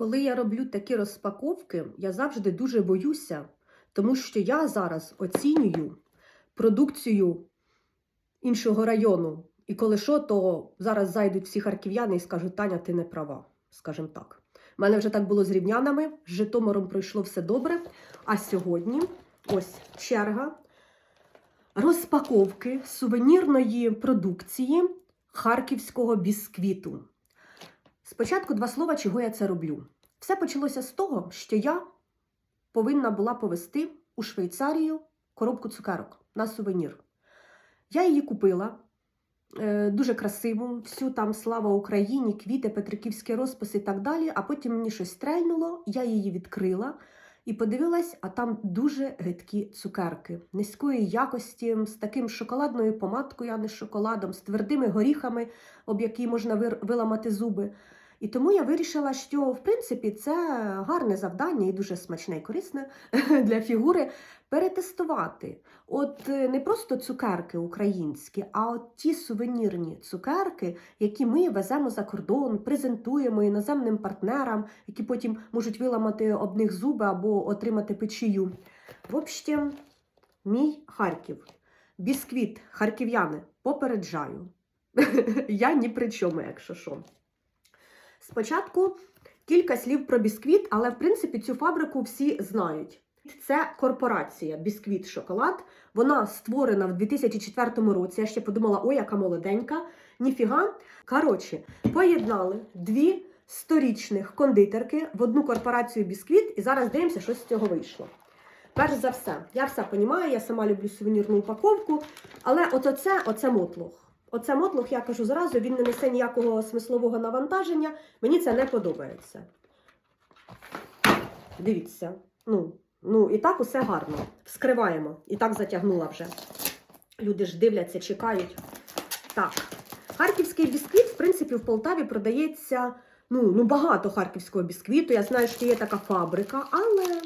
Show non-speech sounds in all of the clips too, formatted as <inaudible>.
Коли я роблю такі розпаковки, я завжди дуже боюся, тому що я зараз оцінюю продукцію іншого району. І коли що, то зараз зайдуть всі харків'яни і скажуть, Таня, ти не права, скажімо так. У мене вже так було з рівнянами, з Житомиром пройшло все добре. А сьогодні ось черга розпаковки сувенірної продукції харківського бісквіту. Спочатку два слова, чого я це роблю. Все почалося з того, що я повинна була повезти у Швейцарію коробку цукерок на сувенір. Я її купила е, дуже красиву, всю там слава Україні, квіти, петриківський розпис і так далі. А потім мені щось стрельнуло, я її відкрила і подивилась, а там дуже гидкі цукерки низької якості, з таким шоколадною помадкою, а не шоколадом, з твердими горіхами, об які можна виламати зуби. І тому я вирішила, що в принципі це гарне завдання і дуже смачне і корисне <laughs> для фігури перетестувати. От е, не просто цукерки українські, а от ті сувенірні цукерки, які ми веземо за кордон, презентуємо іноземним партнерам, які потім можуть виламати об них зуби або отримати печію. В общем, мій Харків. Бісквіт, харків'яни, попереджаю. <laughs> Я ні при чому, якщо що. Спочатку кілька слів про бісквіт, але в принципі цю фабрику всі знають. Це корпорація Бісквіт Шоколад. Вона створена в 2004 році. Я ще подумала, ой, яка молоденька. Ніфіга. Коротше, поєднали дві сторічних кондитерки в одну корпорацію Бісквіт, і зараз дивимося, що з цього вийшло. Перш за все, я все розумію, я сама люблю сувенірну упаковку, але от оце, оце мотлох. Оце мотлох, я кажу зразу, він не несе ніякого смислового навантаження. Мені це не подобається. Дивіться. Ну, ну і так усе гарно. Вскриваємо. І так затягнула вже. Люди ж дивляться, чекають. Так. Харківський бісквіт, в принципі, в Полтаві продається ну, ну багато харківського бісквіту. Я знаю, що є така фабрика, але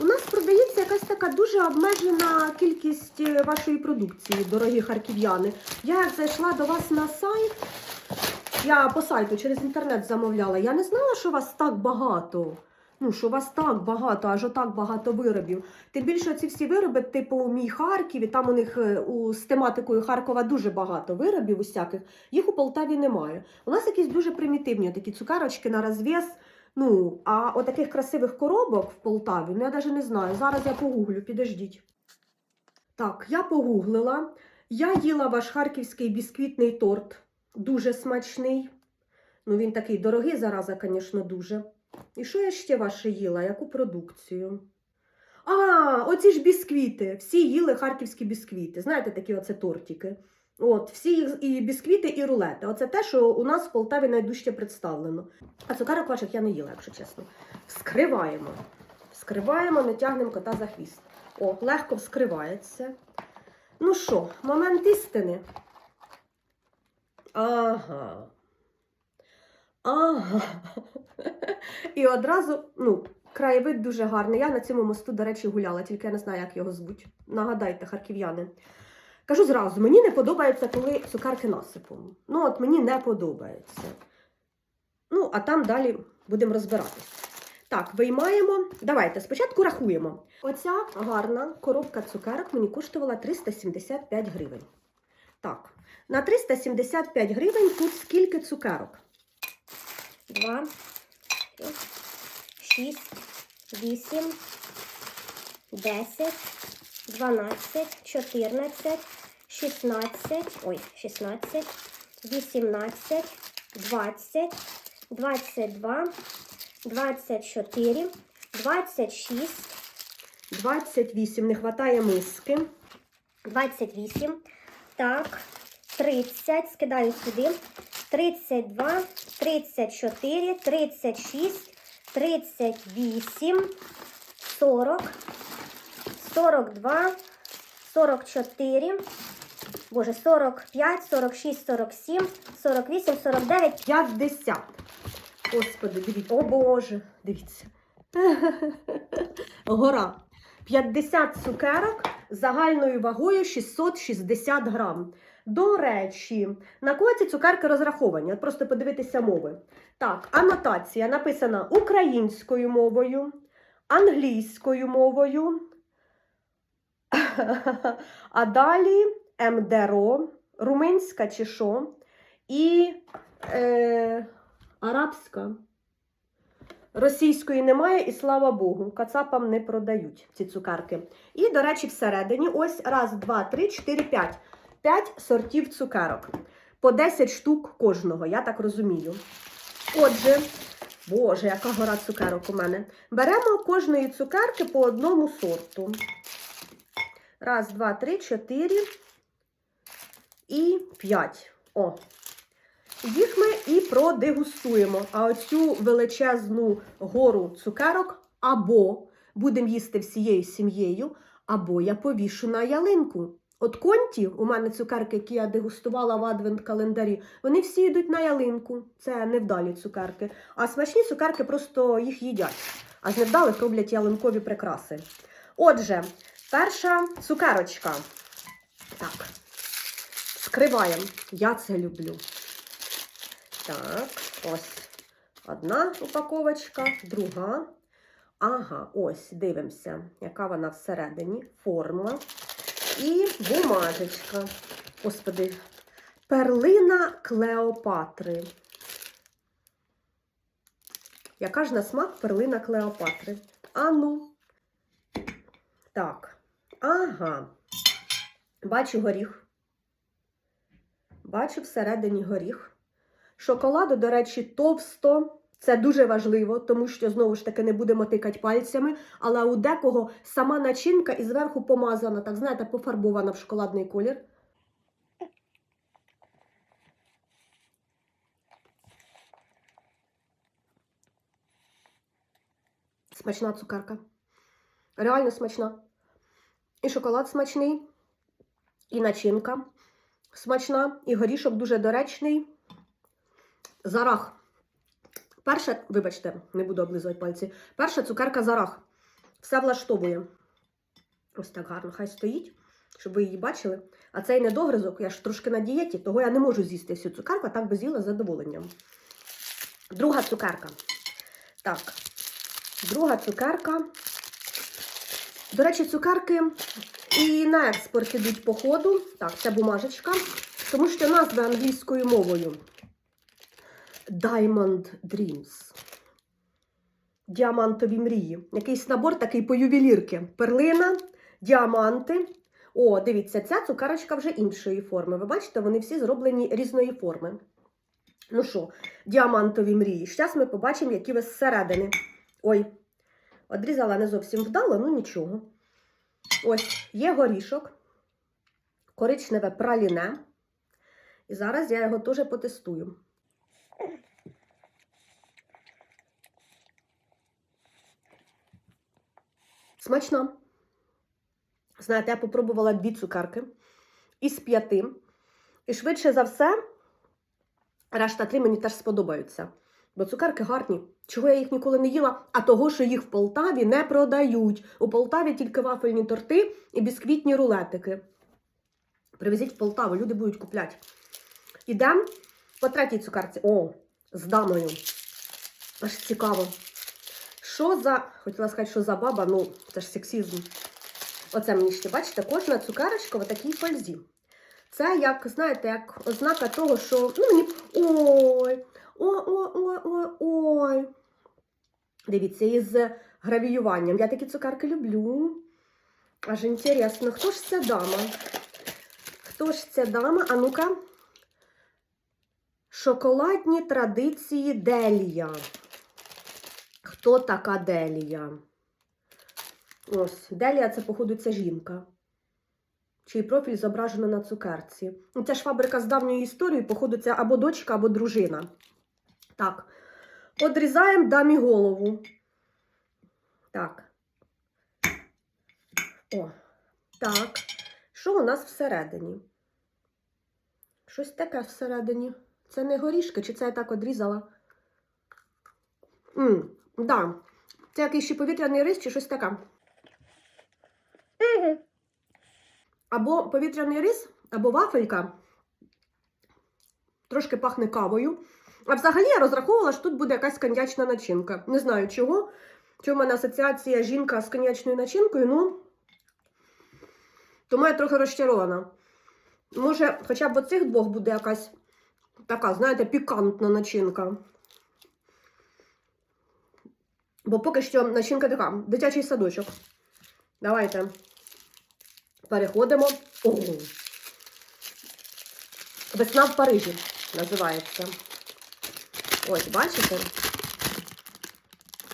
у нас продається якась така дуже обмежена кількість е, вашої продукції, дорогі харків'яни. Я як зайшла до вас на сайт, я по сайту через інтернет замовляла. Я не знала, що вас так багато. Ну, що у вас так багато, аж отак багато виробів. Тим більше ці всі вироби, типу мій Харків, і там у них е, у, з тематикою Харкова дуже багато виробів усяких. Їх у Полтаві немає. У нас якісь дуже примітивні такі цукерочки на розв'яз. Ну, а отаких красивих коробок в Полтаві, ну я навіть не знаю. Зараз я погуглю, підождіть. Так, я погуглила. Я їла ваш харківський бісквітний торт. Дуже смачний. Ну, він такий дорогий, зараза, звісно, дуже. І що я ще ваше їла? Яку продукцію? А, оці ж бісквіти. Всі їли харківські бісквіти. Знаєте, такі оце тортики. От, всі їх і бісквіти, і рулети. Оце те, що у нас в Полтаві найдужче представлено. А цукерок ваших я не їла, якщо чесно. Вскриваємо. Вскриваємо, не тягнемо кота за хвіст. О, легко вскривається. Ну що, момент істини. Ага. Ага. І одразу, ну, краєвид дуже гарний. Я на цьому мосту, до речі, гуляла, тільки я не знаю, як його звуть. Нагадайте, харків'яни. Кажу зразу, мені не подобається, коли цукерки насипом. Ну, от мені не подобається. Ну, а там далі будемо розбиратися. Так, виймаємо. Давайте спочатку рахуємо. Оця гарна коробка цукерок мені коштувала 375 гривень. Так, на 375 гривень тут скільки цукерок? 2, 6, 8, 10, 12, 14, 16, ой, 16, 18, 20, 22, 24, 26, 28, не вистачає миски. 28, так, 30, скидаю сюди, 32, 34, 36, 38, 40, 42, 44, боже, 45, 46, 47, 48, 49, 50. Господи, дивіться. О Боже, дивіться. <laughs> Гора. 50 цукерок загальною вагою 660 грам. До речі, на кого ці цукерки розраховані? От просто подивитися мови. Так, анотація написана українською мовою, англійською мовою. А далі МДРО, румунська чи що, і е, арабська. Російської немає, і слава Богу, кацапам не продають ці цукерки. І, до речі, всередині ось раз, два, три, чотири, п'ять. П'ять сортів цукерок. По 10 штук кожного, я так розумію. Отже, Боже, яка гора цукерок у мене. Беремо кожної цукерки по одному сорту. Раз, два, три, чотири і п'ять. О. Їх ми і продегустуємо. А оцю величезну гору цукерок або будемо їсти всією сім'єю, або я повішу на ялинку. От конті, у мене цукерки, які я дегустувала в адвент-календарі, вони всі йдуть на ялинку. Це невдалі цукерки. А смачні цукерки просто їх їдять. А з невдалих роблять ялинкові прикраси. Отже, перша цукерочка. Так, скриваємо. Я це люблю. Так, ось одна упаковочка, друга. Ага, ось, дивимося, яка вона всередині, форма. І бумажечка. Господи, перлина Клеопатри. Яка ж на смак перлина Клеопатри? А ну. Так. Ага. Бачу горіх. Бачу всередині горіх. Шоколаду, до речі, товсто. Це дуже важливо, тому що знову ж таки не будемо тикати пальцями, але у декого сама начинка і зверху помазана, так знаєте, пофарбована в шоколадний колір. Смачна цукерка. Реально смачна. І шоколад смачний, і начинка смачна, і горішок дуже доречний. Зарах. Перша, вибачте, не буду облизувати пальці. Перша цукерка зарах. Все влаштовує. Ось так гарно, хай стоїть, щоб ви її бачили. А цей недогризок, я ж трошки на дієті, того я не можу з'їсти всю цукерку, а так би з'їла з задоволенням. Друга цукерка. Так, друга цукерка. До речі, цукерки і на експорт ідуть по ходу. Так, це бумажечка, тому що назва англійською мовою. Diamond Dreams. Діамантові мрії. Якийсь набор такий по ювелірки. Перлина, діаманти. О, дивіться, ця цукерочка вже іншої форми. Ви бачите, вони всі зроблені різної форми. Ну що, діамантові мрії. Зараз ми побачимо, які ви зсередини. Ой, одрізала не зовсім вдало, ну нічого. Ось, є горішок, коричневе праліне. І зараз я його теж потестую. Смачно. Знаєте, я попробувала дві цукерки із п'яти. І швидше за все, решта три мені теж сподобаються. Бо цукерки гарні. Чого я їх ніколи не їла? А того, що їх в Полтаві не продають. У Полтаві тільки вафельні торти і бісквітні рулетики. Привезіть в Полтаву, люди будуть купляти. Ідемо по третій цукерці. О, з дамою. Аж цікаво. Що за. Хотіла сказати, що за баба, ну, це ж сексізм. Оце мені ще, бачите, кожна цукерочка в такій фользі. Це як, знаєте, як ознака того, що. Ну, мені. Ой! Ой-ой-ой-ой-ой. Dивіться, із гравіюванням. Я такі цукерки люблю. Аж інтересно, хто ж ця дама? Хто ж ця дама? А ну-ка. Шоколадні традиції Делія. Хто така Делія? Ось, Делія це, походу, ця жінка. Чий профіль зображено на цукерці. Ну, Це ж фабрика з давньої історії, походу, це або дочка, або дружина. Так. Одрізаємо дамі голову. Так. О, так. Що у нас всередині? Щось таке всередині. Це не горішки, чи це я так одрізала? М, да. Це якийсь ще повітряний рис, чи щось таке. Або повітряний рис, або вафелька, Трошки пахне кавою. А взагалі я розраховувала, що тут буде якась коньячна начинка. Не знаю чого. Чи в мене асоціація жінка з коньячною начинкою, ну. Тому я трохи розчарована. Може, хоча б оцих двох буде якась така, знаєте, пікантна начинка. Бо поки що начинка така, дитячий садочок. Давайте переходимо. О! Весна в Парижі називається. Ось, бачите?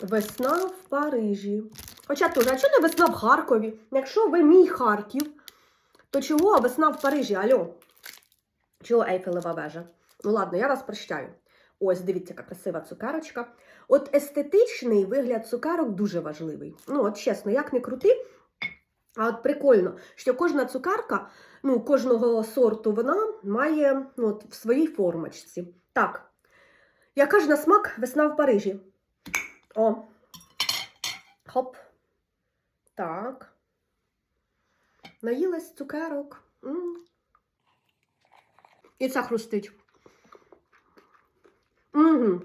Весна в Парижі. Хоча теж, а чого не весна в Харкові? Якщо ви мій Харків, то чого весна в Парижі? Алло? Чого Ейфелева вежа? Ну ладно, я вас прощаю. Ось, дивіться, яка красива цукерочка. От естетичний вигляд цукерок дуже важливий. Ну, от чесно, як не крути, а от прикольно, що кожна цукерка, ну, кожного сорту вона має ну, от, в своїй формочці. Так, яка ж на смак весна в Парижі? О. Хоп. Так. Наїлась цукерок. М. І ця хрустить. Угу.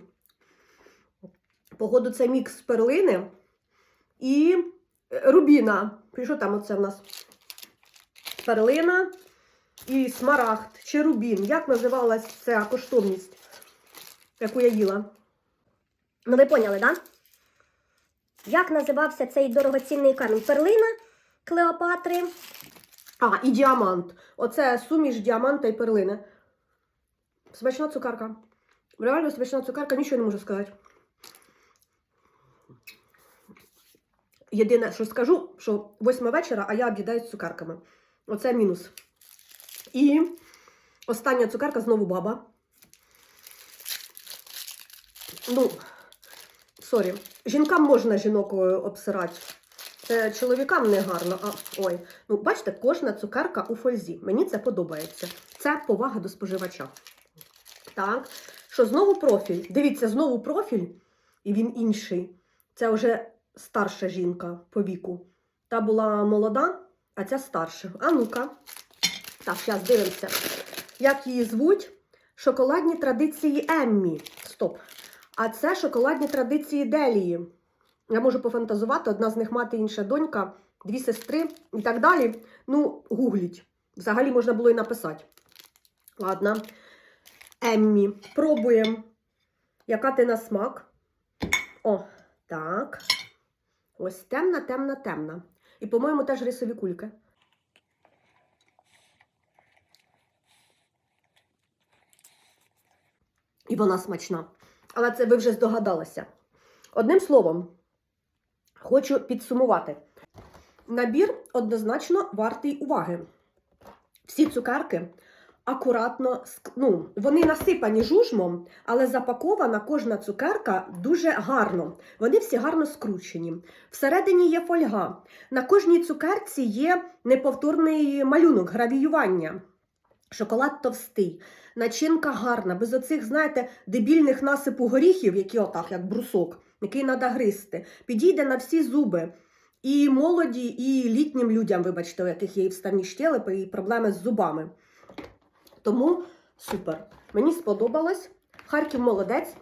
Погоду це мікс перлини і е, рубіна. І що там оце в нас? Перлина і смарагд чи рубін. Як називалась ця коштовність, яку я їла? Ну, ви поняли, так? Да? Як називався цей дорогоцінний камінь? Перлина Клеопатри. А, і діамант. Оце суміш діаманта і перлини. Смачна цукерка. Реально смачна цукерка, нічого не можу сказати. Єдине, що скажу, що восьма вечора, а я об'їдаюсь цукерками. Оце мінус. І остання цукерка знову баба. Ну, сорі. Жінкам можна жінок е, обсирати. Це чоловікам не гарно. А, ой. Ну, бачите, кожна цукерка у фользі. Мені це подобається. Це повага до споживача. Так. Що знову профіль? Дивіться, знову профіль, і він інший. Це вже старша жінка по віку. Та була молода, а ця старша. А ну-ка. Так, зараз дивимося. Як її звуть? Шоколадні традиції Еммі. Стоп. А це шоколадні традиції Делії. Я можу пофантазувати, одна з них мати, інша донька, дві сестри і так далі. Ну, гугліть. Взагалі можна було і написати. Ладно. Еммі. Пробуємо. Яка ти на смак? О, так. Ось темна, темна, темна. І, по-моєму, теж рисові кульки. І вона смачна. Але це ви вже здогадалися. Одним словом, хочу підсумувати. Набір однозначно вартий уваги. Всі цукерки акуратно, ну, вони насипані жужмом, але запакована кожна цукерка дуже гарно. Вони всі гарно скручені. Всередині є фольга. На кожній цукерці є неповторний малюнок, гравіювання. Шоколад товстий, начинка гарна, без оцих, знаєте, дебільних насипу горіхів, які отак, як брусок, який треба гризти. Підійде на всі зуби. І молоді, і літнім людям, вибачте, у яких є і вставні щелепи, і проблеми з зубами. Тому супер. Мені сподобалось. Харків молодець.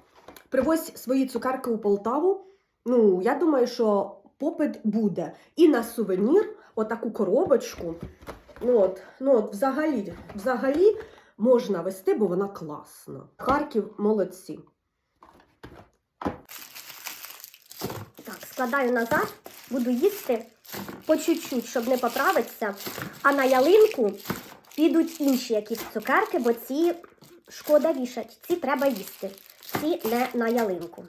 Привозь свої цукерки у Полтаву. Ну, я думаю, що попит буде. І на сувенір, отаку коробочку. Ну от, ну от, взагалі, взагалі можна вести, бо вона класна. Харків молодці. Так, складаю назад, буду їсти по чуть-чуть, щоб не поправитися. А на ялинку підуть інші якісь цукерки, бо ці шкода вішать. Ці треба їсти. Ці не на ялинку.